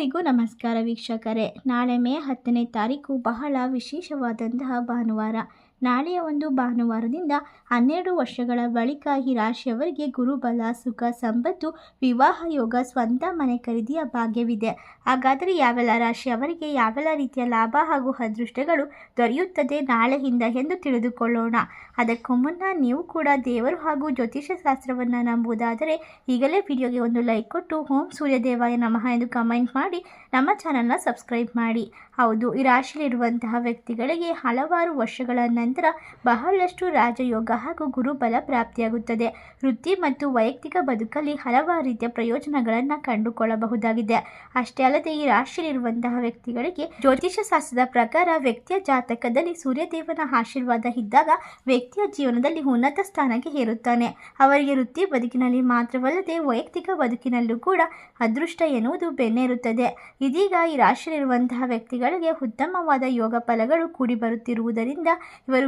ಎಲ್ಲರಿಗೂ ನಮಸ್ಕಾರ ವೀಕ್ಷಕರೇ. ನಾಳೆ ಮೇ ಹತ್ತನೇ ತಾರೀಕು ಬಹಳ ವಿಶೇಷವಾದಂತಹ ಭಾನುವಾರ. ನಾಳೆಯ ಒಂದು ಭಾನುವಾರದಿಂದ ಹನ್ನೆರಡು ವರ್ಷಗಳ ಬಳಿಕ ಈ ರಾಶಿಯವರಿಗೆ ಗುರುಬಲ, ಸುಖ ಸಂಪತ್ತು ವಿವಾಹ ಯೋಗ, ಸ್ವಂತ ಮನೆ ಖರೀದಿಯ ಭಾಗ್ಯವಿದೆ. ಹಾಗಾದರೆ ಯಾವೆಲ್ಲ ರಾಶಿಯವರಿಗೆ ಯಾವೆಲ್ಲ ರೀತಿಯ ಲಾಭ ಹಾಗೂ ಅದೃಷ್ಟಗಳು ದೊರೆಯುತ್ತದೆ ನಾಳೆಯಿಂದ ಎಂದು ತಿಳಿದುಕೊಳ್ಳೋಣ. ಅದಕ್ಕೂ ಮುನ್ನ ನೀವು ಕೂಡ ದೇವರು ಹಾಗೂ ಜ್ಯೋತಿಷ್ಯ ಶಾಸ್ತ್ರವನ್ನು ನಂಬುವುದಾದರೆ ಈಗಲೇ ವಿಡಿಯೋಗೆ ಒಂದು ಲೈಕ್ ಕೊಟ್ಟು ಓಂ ಸೂರ್ಯದೇವಾಯ ನಮಃ ಎಂದು ಕಮೆಂಟ್ ಮಾಡಿ, ನಮ್ಮ ಚಾನಲ್ನ ಸಬ್ಸ್ಕ್ರೈಬ್ ಮಾಡಿ. ಹೌದು, ಈ ರಾಶಿಯಲ್ಲಿರುವಂತಹ ವ್ಯಕ್ತಿಗಳಿಗೆ ಹಲವಾರು ವರ್ಷಗಳ ಬಹಳಷ್ಟು ರಾಜಯೋಗ ಹಾಗೂ ಗುರುಬಲ ಪ್ರಾಪ್ತಿಯಾಗುತ್ತದೆ. ವೃತ್ತಿ ಮತ್ತು ವೈಯಕ್ತಿಕ ಬದುಕಲ್ಲಿ ಹಲವಾರು ರೀತಿಯ ಪ್ರಯೋಜನಗಳನ್ನು ಕಂಡುಕೊಳ್ಳಬಹುದಾಗಿದೆ. ಅಷ್ಟೇ ಅಲ್ಲದೆ ಈ ರಾಶಿಯಲ್ಲಿರುವಂತಹ ವ್ಯಕ್ತಿಗಳಿಗೆ ಜ್ಯೋತಿಷ ಶಾಸ್ತ್ರದ ಪ್ರಕಾರ ವ್ಯಕ್ತಿಯ ಜಾತಕದಲ್ಲಿ ಸೂರ್ಯದೇವನ ಆಶೀರ್ವಾದ ಇದ್ದಾಗ ವ್ಯಕ್ತಿಯ ಜೀವನದಲ್ಲಿ ಉನ್ನತ ಸ್ಥಾನಕ್ಕೆ ಏರುತ್ತಾನೆ. ಅವರಿಗೆ ವೃತ್ತಿ ಬದುಕಿನಲ್ಲಿ ಮಾತ್ರವಲ್ಲದೆ ವೈಯಕ್ತಿಕ ಬದುಕಿನಲ್ಲೂ ಕೂಡ ಅದೃಷ್ಟ ಎನ್ನುವುದು ಬೆನ್ನೇರುತ್ತದೆ. ಇದೀಗ ಈ ರಾಶಿಯಲ್ಲಿರುವಂತಹ ವ್ಯಕ್ತಿಗಳಿಗೆ ಉತ್ತಮವಾದ ಯೋಗ ಫಲಗಳು ಕೂಡಿ ಬರುತ್ತಿರುವುದರಿಂದ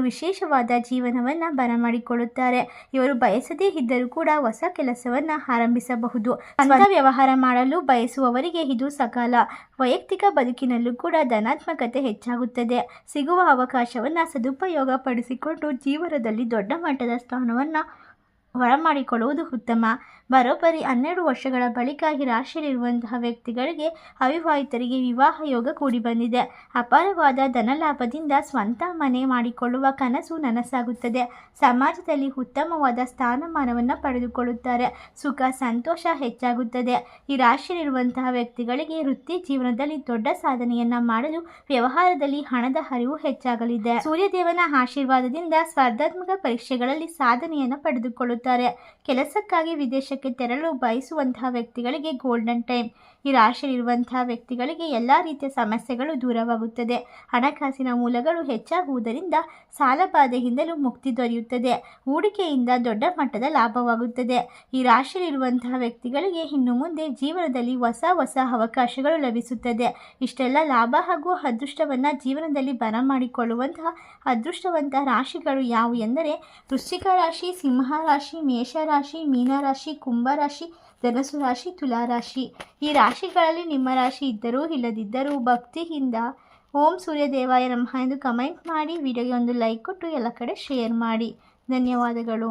ವಿಶೇಷವಾದ ಜೀವನವನ್ನು ಬರಮಾಡಿಕೊಳ್ಳುತ್ತಾರೆ. ಇವರು ಬಯಸದೇ ಇದ್ದರೂ ಕೂಡ ಹೊಸ ಕೆಲಸವನ್ನು ಆರಂಭಿಸಬಹುದು. ಸ್ವಂತ ವ್ಯವಹಾರ ಮಾಡಲು ಬಯಸುವವರಿಗೆ ಇದು ಸಕಾಲ. ವೈಯಕ್ತಿಕ ಬದುಕಿನಲ್ಲೂ ಕೂಡ ಧನಾತ್ಮಕತೆ ಹೆಚ್ಚಾಗುತ್ತದೆ. ಸಿಗುವ ಅವಕಾಶವನ್ನು ಸದುಪಯೋಗ ಪಡಿಸಿಕೊಂಡು ಜೀವನದಲ್ಲಿ ದೊಡ್ಡ ಮಟ್ಟದ ಸ್ಥಾನವನ್ನು ಬರಮಾಡಿಕೊಳ್ಳುವುದು ಉತ್ತಮ. ಬರೋಬ್ಬರಿ ಹನ್ನೆರಡು ವರ್ಷಗಳ ಬಳಿಕ ಈ ವ್ಯಕ್ತಿಗಳಿಗೆ ಅವಿವಾಹಿತರಿಗೆ ವಿವಾಹ ಯೋಗ ಕೂಡಿ ಬಂದಿದೆ. ಅಪಾರವಾದ ಧನಲಾಭದಿಂದ ಸ್ವಂತ ಮನೆ ಮಾಡಿಕೊಳ್ಳುವ ಕನಸು ನನಸಾಗುತ್ತದೆ. ಸಮಾಜದಲ್ಲಿ ಉತ್ತಮವಾದ ಸ್ಥಾನಮಾನವನ್ನು ಪಡೆದುಕೊಳ್ಳುತ್ತಾರೆ. ಸುಖ, ಸಂತೋಷ ಹೆಚ್ಚಾಗುತ್ತದೆ. ಈ ರಾಶಿಯಲ್ಲಿರುವಂತಹ ವ್ಯಕ್ತಿಗಳಿಗೆ ವೃತ್ತಿ ಜೀವನದಲ್ಲಿ ದೊಡ್ಡ ಸಾಧನೆಯನ್ನ ಮಾಡಲು ವ್ಯವಹಾರದಲ್ಲಿ ಹಣದ ಹರಿವು ಹೆಚ್ಚಾಗಲಿದೆ. ಸೂರ್ಯದೇವನ ಆಶೀರ್ವಾದದಿಂದ ಸ್ಪರ್ಧಾತ್ಮಕ ಪರೀಕ್ಷೆಗಳಲ್ಲಿ ಸಾಧನೆಯನ್ನು ಪಡೆದುಕೊಳ್ಳುತ್ತಾರೆ. ಕೆಲಸಕ್ಕಾಗಿ ವಿದೇಶಕ್ಕೆ ತೆರಳಲು ಬಯಸುವಂತಹ ವ್ಯಕ್ತಿಗಳಿಗೆ ಗೋಲ್ಡನ್ ಟೈಮ್. ಈ ರಾಶಿಯಲ್ಲಿರುವಂತಹ ವ್ಯಕ್ತಿಗಳಿಗೆ ಎಲ್ಲ ರೀತಿಯ ಸಮಸ್ಯೆಗಳು ದೂರವಾಗುತ್ತದೆ. ಹಣಕಾಸಿನ ಮೂಲಗಳು ಹೆಚ್ಚಾಗುವುದರಿಂದ ಸಾಲಬಾಧೆಯಿಂದಲೂ ಮುಕ್ತಿ ದೊರೆಯುತ್ತದೆ. ಹೂಡಿಕೆಯಿಂದ ದೊಡ್ಡ ಮಟ್ಟದ ಲಾಭವಾಗುತ್ತದೆ. ಈ ರಾಶಿಯಲ್ಲಿರುವಂತಹ ವ್ಯಕ್ತಿಗಳಿಗೆ ಇನ್ನು ಮುಂದೆ ಜೀವನದಲ್ಲಿ ಹೊಸ ಹೊಸ ಅವಕಾಶಗಳು ಲಭಿಸುತ್ತದೆ. ಇಷ್ಟೆಲ್ಲ ಲಾಭ ಹಾಗೂ ಅದೃಷ್ಟವನ್ನು ಜೀವನದಲ್ಲಿ ಬರಮಾಡಿಕೊಳ್ಳುವಂತಹ ಅದೃಷ್ಟವಂತಹ ರಾಶಿಗಳು ಯಾವುವು ಎಂದರೆ ವೃಶ್ಚಿಕ ರಾಶಿ, ಸಿಂಹ ರಾಶಿ ಮೇಷರಾಶಿ ಮೀನರಾಶಿ ಕುಂಭರಾಶಿ ಧನಸು ರಾಶಿ ತುಲಾರಾಶಿ ಈ ರಾಶಿಗಳಲ್ಲಿ ನಿಮ್ಮ ರಾಶಿ ಇದ್ದರೂ ಇಲ್ಲದಿದ್ದರೂ ಭಕ್ತಿಯಿಂದ ಓಂ ಸೂರ್ಯದೇವಾಯ ನಮಃ ಎಂದು ಕಮೆಂಟ್ ಮಾಡಿ, ವಿಡಿಯೋಗೆ ಒಂದು ಲೈಕ್ ಕೊಟ್ಟು ಎಲ್ಲ ಕಡೆ ಶೇರ್ ಮಾಡಿ. ಧನ್ಯವಾದಗಳು.